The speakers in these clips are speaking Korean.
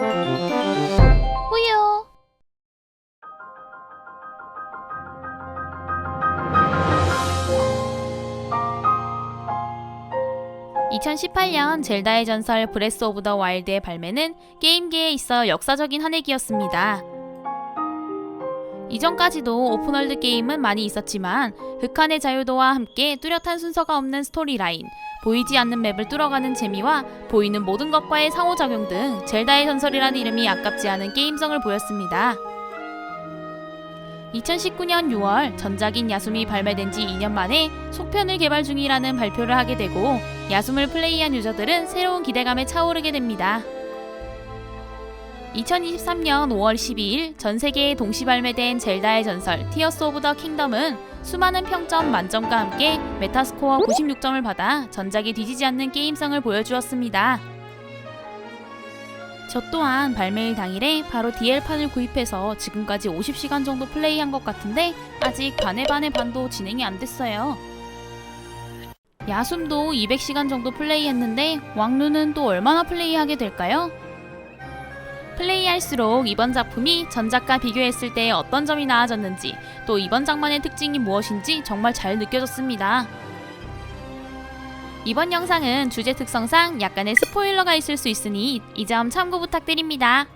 후유. (2018년) 젤다의 전설 브레스 오브 더 와일드의 발매는 게임계에 있어 역사적인 한 해기였습니다. 이전까지도 오픈월드 게임은 많이 있었지만 극한의 자유도와 함께 뚜렷한 순서가 없는 스토리라인, 보이지 않는 맵을 뚫어가는 재미와 보이는 모든 것과의 상호작용 등 젤다의 전설이라는 이름이 아깝지 않은 게임성을 보였습니다. 2019년 6월 전작인 야숨이 발매된 지 2년 만에 속편을 개발 중이라는 발표를 하게 되고 야숨을 플레이한 유저들은 새로운 기대감에 차오르게 됩니다. 2023년 5월 12일 전 세계에 동시 발매된 젤다의 전설 티어스 오브 더 킹덤은 수많은 평점 만점과 함께 메타스코어 96점을 받아 전작이 뒤지지 않는 게임성을 보여주었습니다. 저 또한 발매일 당일에 바로 DL판을 구입해서 지금까지 50시간 정도 플레이한 것 같은데 아직 반의 반의 반도 진행이 안 됐어요. 야숨도 200시간 정도 플레이했는데 왕루는 또 얼마나 플레이하게 될까요? 플레이할수록 이번 작품이 전작과 비교했을 때 어떤 점이 나아졌는지 또 이번 장만의 특징이 무엇인지 정말 잘 느껴졌습니다. 이번 영상은 주제 특성상 약간의 스포일러가 있을 수 있으니 이 점 참고 부탁드립니다.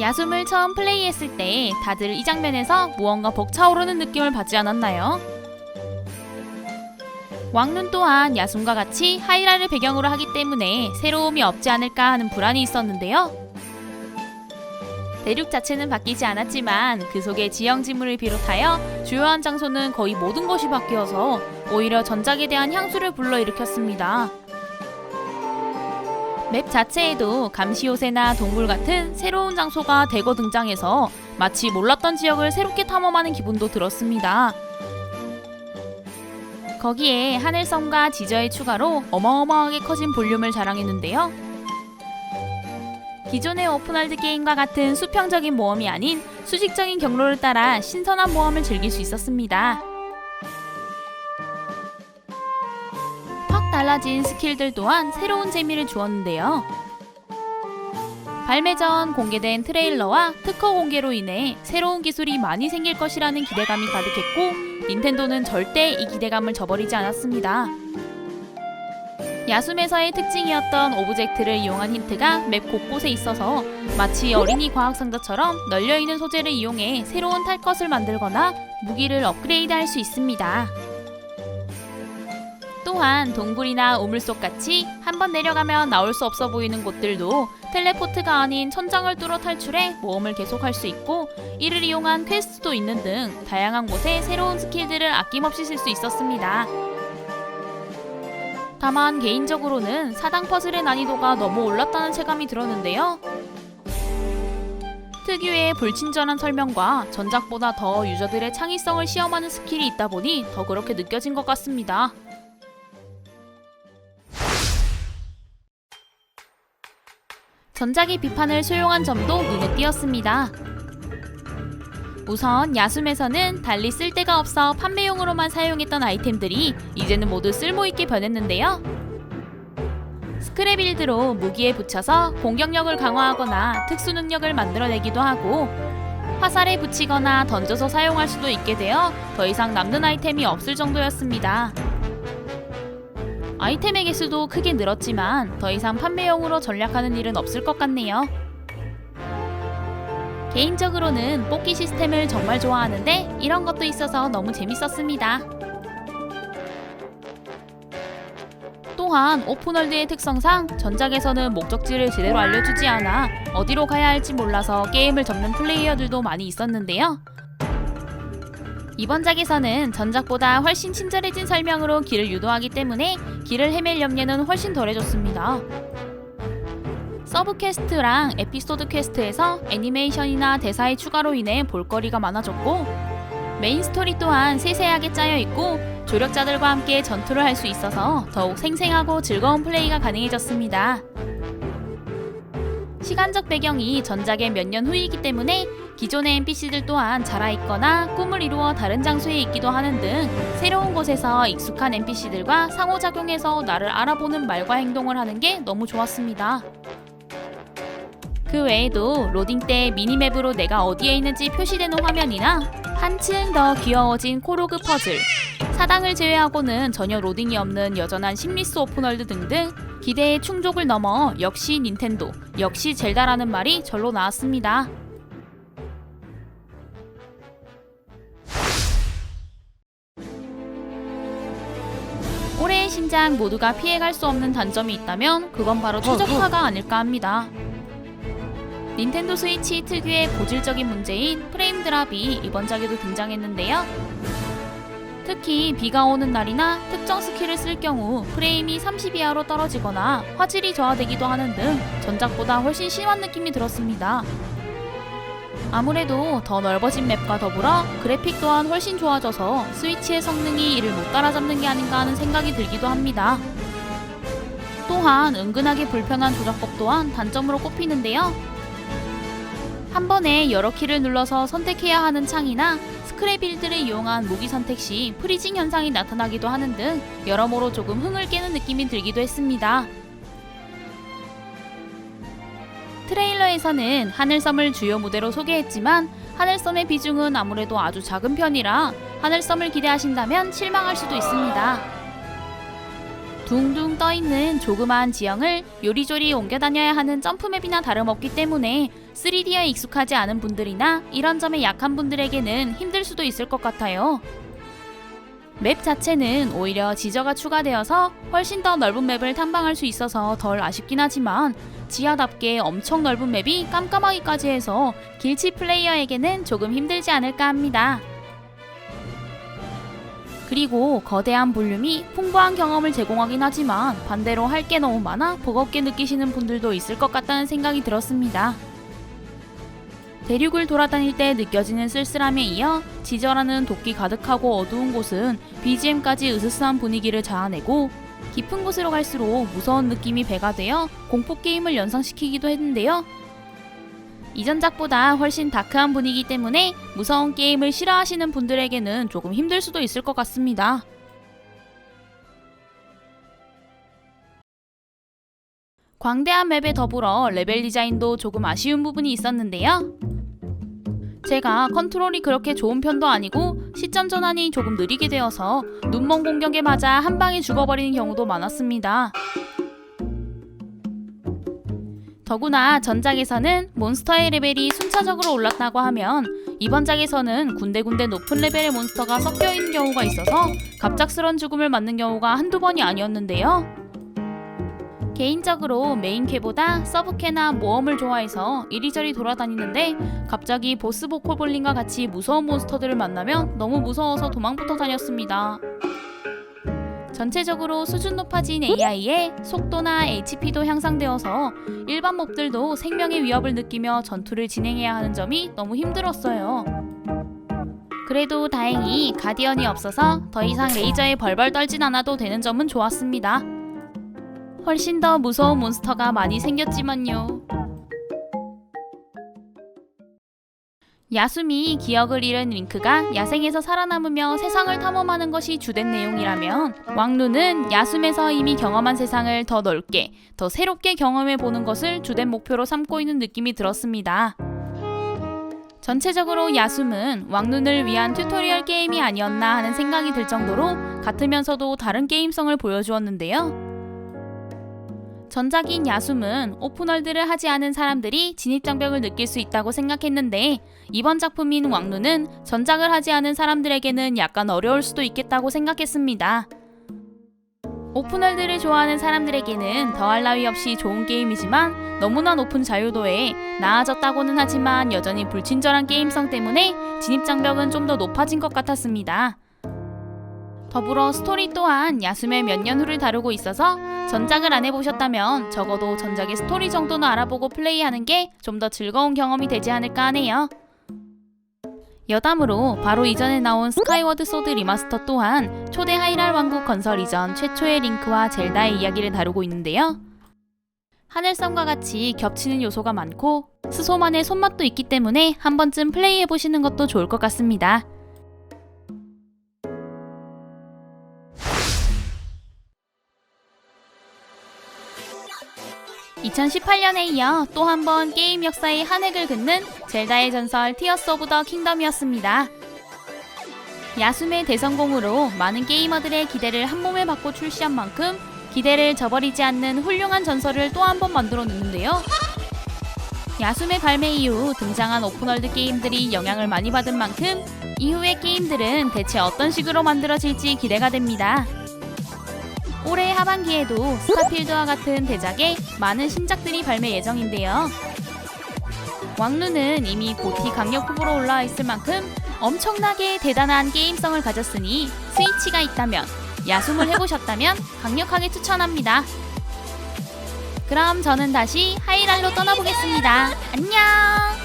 야숨을 처음 플레이했을 때 다들 이 장면에서 무언가 벅차오르는 느낌을 받지 않았나요? 왕눈 또한 야숨과 같이 하이라를 배경으로 하기 때문에 새로움이 없지 않을까 하는 불안이 있었는데요. 대륙 자체는 바뀌지 않았지만 그 속의 지형 지물을 비롯하여 주요한 장소는 거의 모든 것이 바뀌어서 오히려 전작에 대한 향수를 불러일으켰습니다. 맵 자체에도 감시 요새나 동굴 같은 새로운 장소가 대거 등장해서 마치 몰랐던 지역을 새롭게 탐험하는 기분도 들었습니다. 거기에 하늘섬과 지저의 추가로 어마어마하게 커진 볼륨을 자랑했는데요. 기존의 오픈월드 게임과 같은 수평적인 모험이 아닌 수직적인 경로를 따라 신선한 모험을 즐길 수 있었습니다. 확 달라진 스킬들 또한 새로운 재미를 주었는데요. 발매 전 공개된 트레일러와 특허 공개로 인해 새로운 기술이 많이 생길 것이라는 기대감이 가득했고 닌텐도는 절대 이 기대감을 저버리지 않았습니다. 야숨에서의 특징이었던 오브젝트를 이용한 힌트가 맵 곳곳에 있어서 마치 어린이 과학상자처럼 널려있는 소재를 이용해 새로운 탈 것을 만들거나 무기를 업그레이드 할 수 있습니다. 또한 동굴이나 우물속 같이 한 번 내려가면 나올 수 없어 보이는 곳들도 텔레포트가 아닌 천장을 뚫어 탈출해 모험을 계속할 수 있고 이를 이용한 퀘스트도 있는 등 다양한 곳에 새로운 스킬들을 아낌없이 쓸 수 있었습니다. 다만 개인적으로는 사당 퍼즐의 난이도가 너무 올랐다는 체감이 들었는데요. 특유의 불친절한 설명과 전작보다 더 유저들의 창의성을 시험하는 스킬이 있다 보니 더 그렇게 느껴진 것 같습니다. 전작의 비판을 수용한 점도 눈에 띄었습니다. 우선 야숨에서는 달리 쓸데가 없어 판매용으로만 사용했던 아이템들이 이제는 모두 쓸모있게 변했는데요. 스크랩 빌드로 무기에 붙여서 공격력을 강화하거나 특수 능력을 만들어내기도 하고 화살에 붙이거나 던져서 사용할 수도 있게 되어 더 이상 남는 아이템이 없을 정도였습니다. 아이템의 개수도 크게 늘었지만 더 이상 판매용으로 전략하는 일은 없을 것 같네요. 개인적으로는 뽑기 시스템을 정말 좋아하는데 이런 것도 있어서 너무 재밌었습니다. 또한 오픈월드의 특성상 전작에서는 목적지를 제대로 알려주지 않아 어디로 가야 할지 몰라서 게임을 접는 플레이어들도 많이 있었는데요. 이번 작에서는 전작보다 훨씬 친절해진 설명으로 길을 유도하기 때문에 길을 헤맬 염려는 훨씬 덜해졌습니다. 서브 퀘스트랑 에피소드 퀘스트에서 애니메이션이나 대사의 추가로 인해 볼거리가 많아졌고 메인 스토리 또한 세세하게 짜여 있고 조력자들과 함께 전투를 할 수 있어서 더욱 생생하고 즐거운 플레이가 가능해졌습니다. 시간적 배경이 전작의 몇 년 후이기 때문에 기존의 NPC들 또한 자라있거나 꿈을 이루어 다른 장소에 있기도 하는 등 새로운 곳에서 익숙한 NPC들과 상호작용해서 나를 알아보는 말과 행동을 하는 게 너무 좋았습니다. 그 외에도 로딩 때 미니맵으로 내가 어디에 있는지 표시되는 화면이나 한층 더 귀여워진 코로그 퍼즐, 사당을 제외하고는 전혀 로딩이 없는 여전한 심리스 오픈월드 등등 기대의 충족을 넘어 역시 닌텐도, 역시 젤다라는 말이 절로 나왔습니다. 신작 모두가 피해갈 수 없는 단점이 있다면 그건 바로 최적화가 아닐까 합니다. 닌텐도 스위치 특유의 고질적인 문제인 프레임 드랍이 이번 작에도 등장했는데요. 특히 비가 오는 날이나 특정 스킬을 쓸 경우 프레임이 30 이하로 떨어지거나 화질이 저하되기도 하는 등 전작보다 훨씬 심한 느낌이 들었습니다. 아무래도 더 넓어진 맵과 더불어 그래픽 또한 훨씬 좋아져서 스위치의 성능이 이를 못 따라잡는 게 아닌가 하는 생각이 들기도 합니다. 또한 은근하게 불편한 조작법 또한 단점으로 꼽히는데요. 한 번에 여러 키를 눌러서 선택해야 하는 창이나 스크랩 빌드를 이용한 무기 선택 시 프리징 현상이 나타나기도 하는 등 여러모로 조금 흥을 깨는 느낌이 들기도 했습니다. 트레일러에서는 하늘섬을 주요 무대로 소개했지만 하늘섬의 비중은 아무래도 아주 작은 편이라 하늘섬을 기대하신다면 실망할 수도 있습니다. 둥둥 떠있는 조그마한 지형을 요리조리 옮겨 다녀야 하는 점프맵이나 다름없기 때문에 3D에 익숙하지 않은 분들이나 이런 점에 약한 분들에게는 힘들 수도 있을 것 같아요. 맵 자체는 오히려 지저가 추가되어서 훨씬 더 넓은 맵을 탐방할 수 있어서 덜 아쉽긴 하지만 지하답게 엄청 넓은 맵이 깜깜하기까지 해서 길치 플레이어에게는 조금 힘들지 않을까 합니다. 그리고 거대한 볼륨이 풍부한 경험을 제공하긴 하지만 반대로 할 게 너무 많아 버겁게 느끼시는 분들도 있을 것 같다는 생각이 들었습니다. 대륙을 돌아다닐 때 느껴지는 쓸쓸함에 이어 지저라는 도끼 가득하고 어두운 곳은 BGM까지 으스스한 분위기를 자아내고 깊은 곳으로 갈수록 무서운 느낌이 배가 되어 공포 게임을 연상시키기도 했는데요. 이전작보다 훨씬 다크한 분위기 때문에 무서운 게임을 싫어하시는 분들에게는 조금 힘들 수도 있을 것 같습니다. 광대한 맵에 더불어 레벨 디자인도 조금 아쉬운 부분이 있었는데요. 제가 컨트롤이 그렇게 좋은 편도 아니고 시점 전환이 조금 느리게 되어서 눈먼 공격에 맞아 한 방에 죽어버리는 경우도 많았습니다. 더구나 전작에서는 몬스터의 레벨이 순차적으로 올랐다고 하면 이번 작에서는 군데군데 높은 레벨의 몬스터가 섞여 있는 경우가 있어서 갑작스런 죽음을 맞는 경우가 한두 번이 아니었는데요. 개인적으로 메인캐보다 서브캐나 모험을 좋아해서 이리저리 돌아다니는데 갑자기 보스 보컬볼링과 같이 무서운 몬스터들을 만나면 너무 무서워서 도망부터 다녔습니다. 전체적으로 수준 높아진 AI에 속도나 HP도 향상되어서 일반 몹들도 생명의 위협을 느끼며 전투를 진행해야 하는 점이 너무 힘들었어요. 그래도 다행히 가디언이 없어서 더 이상 레이저에 벌벌 떨진 않아도 되는 점은 좋았습니다. 훨씬 더 무서운 몬스터가 많이 생겼지만요. 야숨이 기억을 잃은 링크가 야생에서 살아남으며 세상을 탐험하는 것이 주된 내용이라면 왕루는 야숨에서 이미 경험한 세상을 더 넓게, 더 새롭게 경험해 보는 것을 주된 목표로 삼고 있는 느낌이 들었습니다. 전체적으로 야숨은 왕눈을 위한 튜토리얼 게임이 아니었나 하는 생각이 들 정도로 같으면서도 다른 게임성을 보여주었는데요. 전작인 야숨은 오픈월드를 하지 않은 사람들이 진입장벽을 느낄 수 있다고 생각했는데 이번 작품인 왕루는 전작을 하지 않은 사람들에게는 약간 어려울 수도 있겠다고 생각했습니다. 오픈월드를 좋아하는 사람들에게는 더할 나위 없이 좋은 게임이지만 너무나 높은 자유도에 나아졌다고는 하지만 여전히 불친절한 게임성 때문에 진입장벽은 좀 더 높아진 것 같았습니다. 더불어 스토리 또한 야숨의 몇 년 후를 다루고 있어서 전작을 안 해보셨다면 적어도 전작의 스토리 정도는 알아보고 플레이하는 게 좀 더 즐거운 경험이 되지 않을까 하네요. 여담으로 바로 이전에 나온 스카이워드 소드 리마스터 또한 초대 하이랄 왕국 건설 이전 최초의 링크와 젤다의 이야기를 다루고 있는데요. 하늘섬과 같이 겹치는 요소가 많고 스소만의 손맛도 있기 때문에 한 번쯤 플레이해 보시는 것도 좋을 것 같습니다. (2018년에) 이어 또 한 번 게임 역사의 한 획을 긋는 젤다의 전설 티어스 오브 더 킹덤이었습니다. 야숨의 대성공으로 많은 게이머들의 기대를 한 몸에 받고 출시한 만큼 기대를 저버리지 않는 훌륭한 전설을 또 한 번 만들어 놓는데요. 야숨의 발매 이후 등장한 오픈월드 게임들이 영향을 많이 받은 만큼 이후의 게임들은 대체 어떤 식으로 만들어질지 기대가 됩니다. 올해 하반기에도 스타필드와 같은 대작에 많은 신작들이 발매 예정인데요. 왕루는 이미 고티 강력 후보로 올라와 있을 만큼 엄청나게 대단한 게임성을 가졌으니 스위치가 있다면 야숨을 해보셨다면 강력하게 추천합니다. 그럼 저는 다시 하이랄로 떠나보겠습니다. 안녕!